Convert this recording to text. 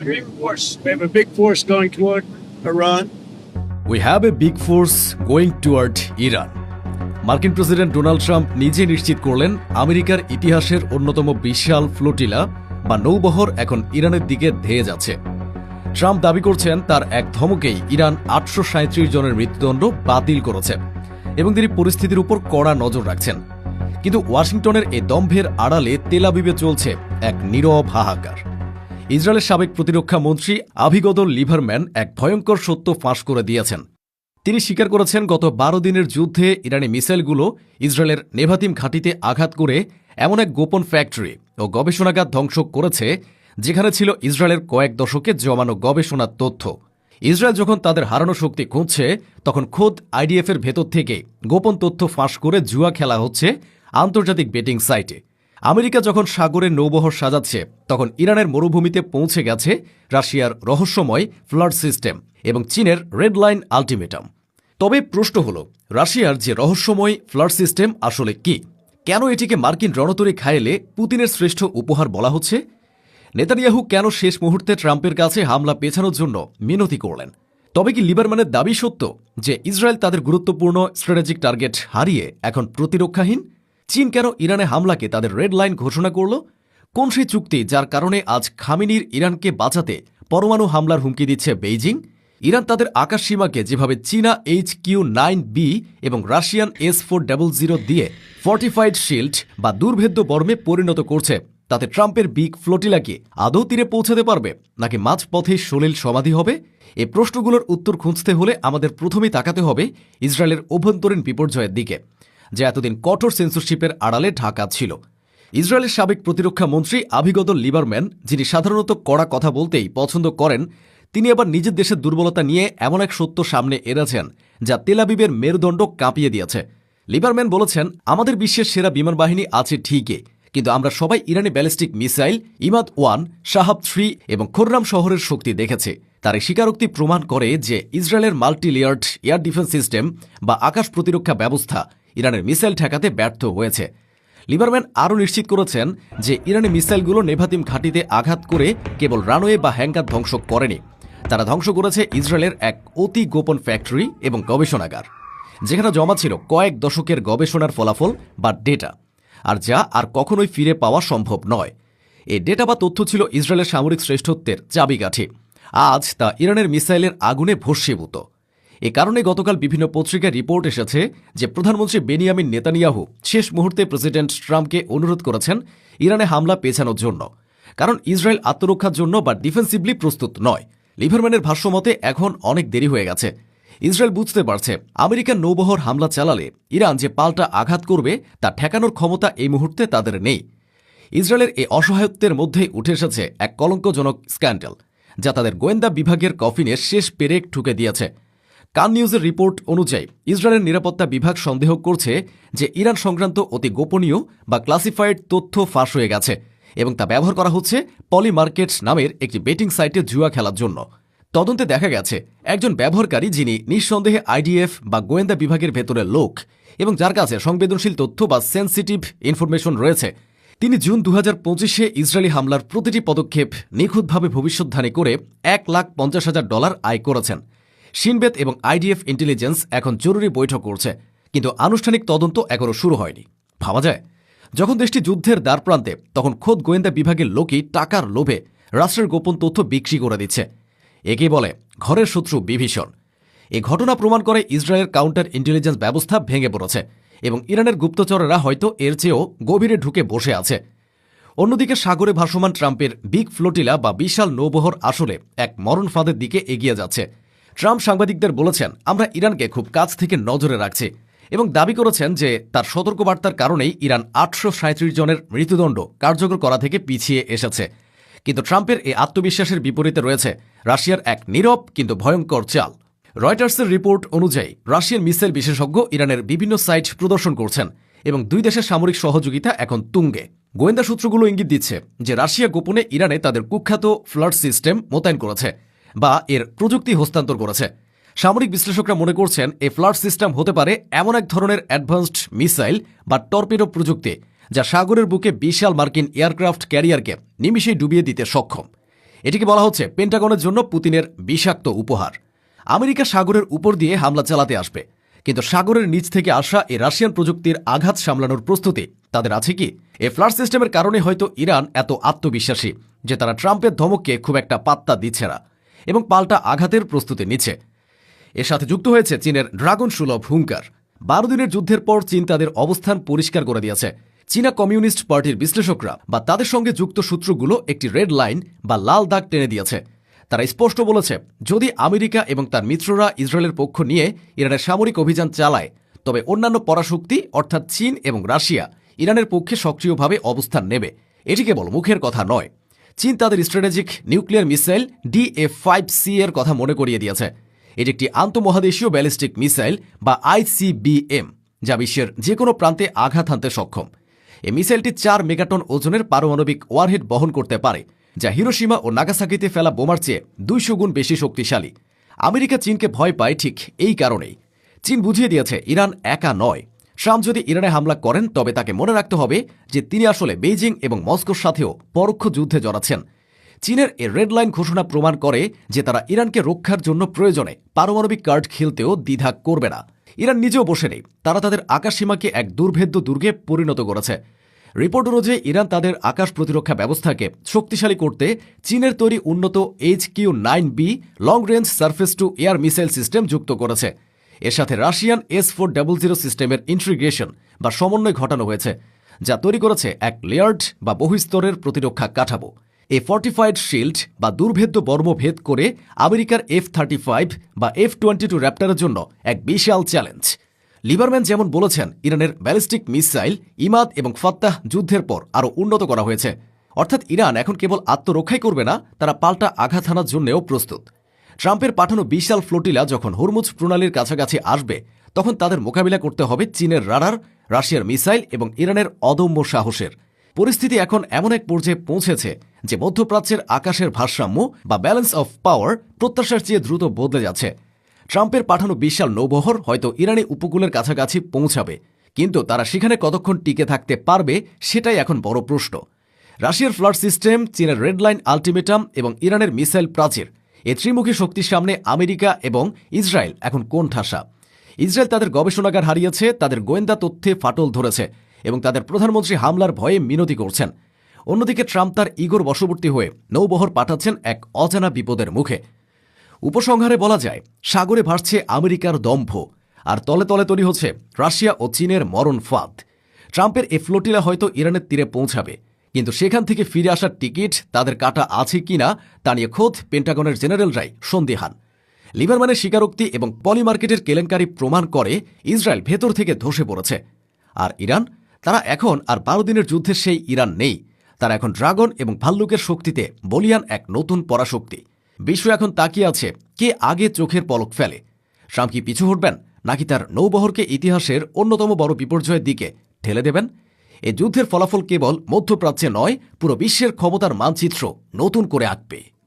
big force. We have a big force going toward Iran. We have a big force going toward Iran মার্কিন president Donald Trump নিজে নিশ্চিত করলেন আমেরিকার ইতিহাসের অন্যতম বিশাল ফ্লোটিলা বা নৌবহর এখন ইরানের দিকে ধেয়ে যাচ্ছে ট্রাম্প দাবি করছেন তার এক ধমকেই ইরান আটশো জনের মৃত্যুদণ্ড বাতিল করেছে এবং তিনি পরিস্থিতির উপর কড়া নজর রাখছেন কিন্তু ওয়াশিংটনের এই দম্ভের আড়ালে তেলাবিবে চলছে এক নীরব হাহাকার ইসরায়েলের সাবেক প্রতিরক্ষা মন্ত্রী আভিগত লিভারম্যান এক ভয়ঙ্কর সত্য ফাঁস করে দিয়েছেন। তিনি স্বীকার করেছেন, গত বারো দিনের যুদ্ধে ইরানি মিসাইলগুলো ইসরায়েলের নেভাতিম ঘাঁটিতে আঘাত করে এমন এক গোপন ফ্যাক্টরি ও গবেষণাগার ধ্বংস করেছে, যেখানে ছিল ইসরায়েলের কয়েক দশকে জমানো গবেষণার তথ্য। ইসরায়েল যখন তাদের হারানো শক্তি খুঁজছে, তখন খোদ আইডিএফের ভেতর থেকে গোপন তথ্য ফাঁস করে জুয়া খেলা হচ্ছে আন্তর্জাতিক বেটিং সাইটে। আমেরিকা যখন সাগরে নৌবহর সাজাচ্ছে, তখন ইরানের মরুভূমিতে পৌঁছে গেছে রাশিয়ার রহস্যময় ফ্লাড সিস্টেম এবং চীনের রেড লাইন আলটিমেটাম। তবে প্রশ্ন হল, রাশিয়ার যে রহস্যময় ফ্লাড সিস্টেম আসলে কি? কেন এটিকে মার্কিন রণতরী খায়েলে পুতিনের শ্রেষ্ঠ উপহার বলা হচ্ছে? নেতানিয়াহু কেন শেষ মুহূর্তে ট্রাম্পের কাছে হামলা পেছানোর জন্য মিনতি করলেন? তবে কি লিবারম্যানের দাবি সত্য যে ইসরায়েল তাদের গুরুত্বপূর্ণ স্ট্র্যাটেজিক টার্গেট হারিয়ে এখন প্রতিরক্ষাহীন? চীন কেন ইরানে হামলাকে তাদের রেড লাইন ঘোষণা করল? কোন সেই চুক্তি যার কারণে আজ খামিনির ইরানকে বাঁচাতে পরমাণু হামলার হুমকি দিচ্ছে বেইজিং? ইরান তাদের আকাশ সীমাকে যেভাবে চীনা এইচ কিউ নাইন বি এবং Russian S four double zero দিয়ে ফর্টিফাইড শিল্ড বা দুর্ভেদ্য বর্মে পরিণত করছে, তাতে ট্রাম্পের বিগ ফ্লোটিলাকে আদৌ তীরে পৌঁছাতে পারবে নাকি মাঝপথে সলিল সমাধি হবে? এ প্রশ্নগুলোর উত্তর খুঁজতে হলে আমাদের প্রথমেই তাকাতে হবে ইসরায়েলের অভ্যন্তরীণ বিপর্যয়ের দিকে। যা এতদিন কঠোর সেন্সরশিপের আড়ালে ঢাকা ছিল। ইসরায়েলের সাবেক প্রতিরক্ষা মন্ত্রী আভিগত লিবারম্যান, যিনি সাধারণত কড়া কথা বলতেই পছন্দ করেন, তিনি আবার নিজের দেশের দুর্বলতা নিয়ে এমন এক সত্য সামনে এনেছেন, যা তেলাবিবের মেরুদণ্ড কাঁপিয়ে দিয়েছে। লিবারম্যান বলেছেন, আমাদের বিশ্বের সেরা বিমান বাহিনী আছে ঠিকই, কিন্তু আমরা সবাই ইরানি ballistic missile, Emad one, Shahab three এবং খোররাম শহরের শক্তি দেখেছে। তার এই স্বীকারোক্তি প্রমাণ করে যে ইসরায়েলের মাল্টিলেয়ার্ড এয়ার ডিফেন্স সিস্টেম বা আকাশ প্রতিরক্ষা ব্যবস্থা ইরানের মিসাইল ঠেকাতে ব্যর্থ হয়েছে। লিবারম্যান আরও নিশ্চিত করেছেন যে ইরানি মিসাইলগুলো নেভাতিম ঘাঁটিতে আঘাত করে কেবল রানওয়ে বা হ্যাঙ্গার ধ্বংস করেনি। তারা ধ্বংস করেছে ইসরায়েলের এক অতি গোপন ফ্যাক্টরি এবং গবেষণাগার, যেখানে জমা ছিল কয়েক দশকের গবেষণার ফলাফল বা ডেটা, আর যা আর কখনোই ফিরে পাওয়া সম্ভব নয়। এই ডেটা বা তথ্য ছিল ইসরায়েলের সামরিক শ্রেষ্ঠত্বের চাবিকাঠি। আজ তা ইরানের মিসাইলের আগুনে ভস্মীভূত। এ কারণে গতকাল বিভিন্ন পত্রিকায় রিপোর্ট এসেছে যে প্রধানমন্ত্রী বেনিয়ামিন নেতানিয়াহু শেষ মুহূর্তে প্রেসিডেন্ট ট্রাম্পকে অনুরোধ করেছেন ইরানে হামলা পেছানোর জন্য। কারণ ইসরায়েল আত্মরক্ষার জন্য বা ডিফেন্সিভলি প্রস্তুত নয়। লিভারম্যানের ভাষ্যমতে এখন অনেক দেরি হয়ে গেছে। ইসরায়েল বুঝতে পারছে আমেরিকান নৌবহর হামলা চালালে ইরান যে পাল্টা আঘাত করবে তা ঠেকানোর ক্ষমতা এই মুহূর্তে তাদের নেই। ইসরায়েলের এই অসহায়ত্বের মধ্যে উঠে এসেছে এক কলঙ্কজনক স্ক্যান্ডেল, যা তাদের গোয়েন্দা বিভাগের কফিনে শেষ পেরেক ঠুকে দিয়েছে। কান নিউজের রিপোর্ট অনুযায়ী, ইসরায়েলের নিরাপত্তা বিভাগ সন্দেহ করছে যে ইরান সংক্রান্ত অতি গোপনীয় বা ক্লাসিফাইড তথ্য ফাঁস হয়ে গেছে এবং তা ব্যবহার করা হচ্ছে পলি মার্কেট নামের একটি বেটিং সাইটে জুয়া খেলার জন্য। তদন্তে দেখা গেছে, একজন ব্যবহারকারী যিনি নিঃসন্দেহে আইডিএফ বা গোয়েন্দা বিভাগের ভেতরের লোক এবং যার কাছে সংবেদনশীল তথ্য বা সেন্সিটিভ ইনফরমেশন রয়েছে, তিনি জুন দু হাজার পঁচিশে ইসরায়েলি হামলার প্রতিটি পদক্ষেপ নিখুঁতভাবে ভবিষ্যৎধানী করে এক লাখ পঞ্চাশ হাজার ডলার আয় করেছেন। সিনবেত এবং আইডিএফ ইন্টেলিজেন্স এখন জরুরি বৈঠক করছে, কিন্তু আনুষ্ঠানিক তদন্ত এখনও শুরু হয়নি। ভাবা যায়, যখন দেশটি যুদ্ধের দ্বারপ্রান্তে, তখন খোদ গোয়েন্দা বিভাগের লোকই টাকার লোভে রাষ্ট্রের গোপন তথ্য বিক্রি করে দিচ্ছে। একে বলে, ঘরের শত্রু বিভীষণ। এ ঘটনা প্রমাণ করে ইসরায়েলের কাউন্টার ইন্টেলিজেন্স ব্যবস্থা ভেঙে পড়েছে এবং ইরানের গুপ্তচরেরা হয়তো এর চেয়েও গভীরে ঢুকে বসে আছে। অন্যদিকে সাগরে ভাসমান ট্রাম্পের বিগ ফ্লোটিলা বা বিশাল নৌবহর আসলে এক মরণ ফাঁদের দিকে এগিয়ে যাচ্ছে। ট্রাম্প সাংবাদিকদের বলেছেন, আমরা ইরানকে খুব কাছ থেকে নজরে রাখছি এবং দাবি করেছেন যে তার সতর্কবার্তার কারণেই ইরান আটশো জনের মৃত্যুদণ্ড কার্যকর করা থেকে পিছিয়ে এসেছে। কিন্তু ট্রাম্পের এই আত্মবিশ্বাসের বিপরীতে রয়েছে রাশিয়ার এক নীরব কিন্তু ভয়ঙ্কর চাল। রয়টার্সের রিপোর্ট অনুযায়ী, রাশিয়ান মিসাইল বিশেষজ্ঞ ইরানের বিভিন্ন সাইট প্রদর্শন করছেন এবং দুই দেশের সামরিক সহযোগিতা এখন তুঙ্গে। গোয়েন্দা সূত্রগুলো ইঙ্গিত দিচ্ছে যে রাশিয়া গোপনে ইরানে তাদের কুখ্যাত ফ্লাড সিস্টেম মোতায়েন করেছে। বা এর প্রযুক্তি হস্তান্তর করেছে। সামরিক বিশ্লেষকরা মনে করছেন এই ফ্লাড সিস্টেম হতে পারে এমন এক ধরনের অ্যাডভান্সড মিসাইল বা টর্পেডো প্রযুক্তি যা সাগরের বুকে বিশাল মার্কিন এয়ারক্রাফট ক্যারিয়ারকে নিমিষেই ডুবিয়ে দিতে সক্ষম। এটিকে বলা হচ্ছে পেন্টাগনের জন্য পুতিনের বিষাক্ত উপহার। আমেরিকা সাগরের উপর দিয়ে হামলা চালাতে আসবে, কিন্তু সাগরের নিচ থেকে আসা এই রাশিয়ান প্রযুক্তির আঘাত সামলানোর প্রস্তুতি তাদের আছে কি? এ ফ্লাড সিস্টেমের কারণে হয়তো ইরান এত আত্মবিশ্বাসী যে তারা ট্রাম্পের ধমককে খুব একটা পাত্তা দিচ্ছে না। এবং পাল্টা আঘাতের প্রস্তুতি নিচ্ছে। এর সাথে যুক্ত হয়েছে চীনের ড্রাগন সুলভ হুঙ্কার। বারো দিনের যুদ্ধের পর চীন তাদের অবস্থান পরিষ্কার করে দিয়েছে। চীনা কমিউনিস্ট পার্টির বিশ্লেষকরা বা তাদের সঙ্গে যুক্ত সূত্রগুলো একটি রেড লাইন বা লাল দাগ টেনে দিয়েছে। তারা স্পষ্ট বলেছে, যদি আমেরিকা এবং তার মিত্ররা ইসরায়েলের পক্ষ নিয়ে ইরানের সামরিক অভিযান চালায়, তবে অন্যান্য পরাশক্তি, অর্থাৎ চীন এবং রাশিয়া, ইরানের পক্ষে সক্রিয়ভাবে অবস্থান নেবে। এটি কেবল মুখের কথা নয়। চীন তাদের strategic nuclear missile DF five C এর কথা মনে করিয়ে দিয়েছে। এটি একটি আন্তঃমহাদেশীয় ব্যালিস্টিক মিসাইল বা আইসিবিএম যা বিশ্বের যে কোনো প্রান্তে আঘাত হানতে সক্ষম। এই মিসাইলটি চার মেগাটন ওজনের পারমাণবিক ওয়ারহেড বহন করতে পারে, যা হিরোসীমা ও নাগাসাকিতে ফেলা বোমার চেয়ে দুইশো গুণ বেশি শক্তিশালী। আমেরিকা চীনকে ভয় পায় ঠিক এই কারণেই। চীন বুঝিয়ে দিয়েছে, ইরান একা নয়। ট্রাম্প যদি ইরানে হামলা করেন, তবে তাকে মনে রাখতে হবে যে তিনি আসলে বেইজিং এবং মস্কোর সাথেও পরোক্ষ যুদ্ধে জড়াচ্ছেন। চীনের এই রেড লাইন ঘোষণা প্রমাণ করে যে তারা ইরানকে রক্ষার জন্য প্রয়োজনে পারমাণবিক কার্ড খেলতেও দ্বিধা করবে না। ইরান নিজেও বসে নেই। তারা তাদের আকাশসীমাকে এক দুর্ভেদ্য দুর্গে পরিণত করেছে। রিপোর্ট অনুযায়ী, ইরান তাদের আকাশ প্রতিরক্ষা ব্যবস্থাকে শক্তিশালী করতে চীনের তৈরি উন্নত H Q nine B, long range surface to air missile system যুক্ত করেছে। এর সাথে Russian S four double zero সিস্টেমের ইন্টিগ্রেশন বা সমন্বয় ঘটানো হয়েছে, যা তৈরি করেছে এক লেয়ার্ড বা বহুস্তরের প্রতিরক্ষা কাঠামো। এ ফর্টিফাইড শিল্ড বা দুর্ভেদ্য বর্ম ভেদ করে আমেরিকার এফ থার্টি ফাইভ বা এফ টোয়েন্টি টু র্যাপ্টারের জন্য এক বিশাল চ্যালেঞ্জ লিবারম্যান যেমন বলেছেন, ইরানের ব্যালিস্টিক মিসাইল ইমাদ এবং ফাত্তাহ যুদ্ধের পর আরও উন্নত করা হয়েছে। অর্থাৎ ইরান এখন কেবল আত্মরক্ষাই করবে না, তারা পাল্টা আঘাত হানার জন্যও প্রস্তুত। ট্রাম্পের পাঠানো বিশাল ফ্লোটিলা যখন হরমুজ প্রণালীর কাছাকাছি আসবে, তখন তাদের মোকাবিলা করতে হবে চীনের রাডার, রাশিয়ার মিসাইল এবং ইরানের অদম্য সাহসের। পরিস্থিতি এখন এমন এক পর্যায়ে পৌঁছেছে যে মধ্যপ্রাচ্যের আকাশের ভারসাম্য বা ব্যালেন্স অফ পাওয়ার প্রত্যাশার চেয়ে দ্রুত বদলে যাচ্ছে। ট্রাম্পের পাঠানো বিশাল নৌবহর হয়তো ইরানি উপকূলের কাছাকাছি পৌঁছাবে, কিন্তু তারা সেখানে কতক্ষণ টিকে থাকতে পারবে সেটাই এখন বড় প্রশ্ন। রাশিয়ার ফ্লাড সিস্টেম, চীনের রেড লাইন আলটিমেটাম এবং ইরানের মিসাইল প্রাচীর এ ত্রিমুখী শক্তির সামনে আমেরিকা এবং ইসরায়েল এখন কোন ঠাসা? ইসরায়েল তাদের গবেষণাগার হারিয়েছে, তাদের গোয়েন্দা তথ্যে ফাটল ধরেছে এবং তাদের প্রধানমন্ত্রী হামলার ভয়ে মিনতি করছেন। অন্যদিকে ট্রাম্প তার ইগোর বশবর্তী হয়ে নৌবহর পাঠাচ্ছেন এক অজানা বিপদের মুখে। উপসংহারে বলা যায়, সাগরে ভাসছে আমেরিকার দম্ভ আর তলে তলে তৈরি হচ্ছে রাশিয়া ও চীনের মরণ ফাঁদ। ট্রাম্পের এ ফ্লোটিলা হয়তো ইরানের তীরে পৌঁছাবে। কিন্তু সেখান থেকে ফিরে আসার টিকিট তাদের কাটা আছে কিনা তা নিয়ে খোদ পেন্টাগনের জেনারেলরাই সন্দেহান। লিবারম্যানের স্বীকারোক্তি এবং পলিমার্কেটের কেলেঙ্কারি প্রমাণ করে ইসরায়েল ভেতর থেকে ধসে পড়েছে। আর ইরান? তারা এখন আর বারো দিনের যুদ্ধে সেই ইরান নেই। তারা এখন ড্রাগন এবং ভাল্লুকের শক্তিতে বলিয়ান এক নতুন পরাশক্তি। বিশ্ব এখন তাকিয়ে আছে, কে আগে চোখের পলক ফেলে? ট্রাম্প কি পিছু হটবেন? নাকি তার নৌবহরকে ইতিহাসের অন্যতম বড় বিপর্যয়ের দিকে ঠেলে দেবেন? এ যুদ্ধের ফলাফল কেবল মধ্যপ্রাচ্যে নয় পুরো বিশ্বের ক্ষমতার মানচিত্র নতুন করে আঁকবে।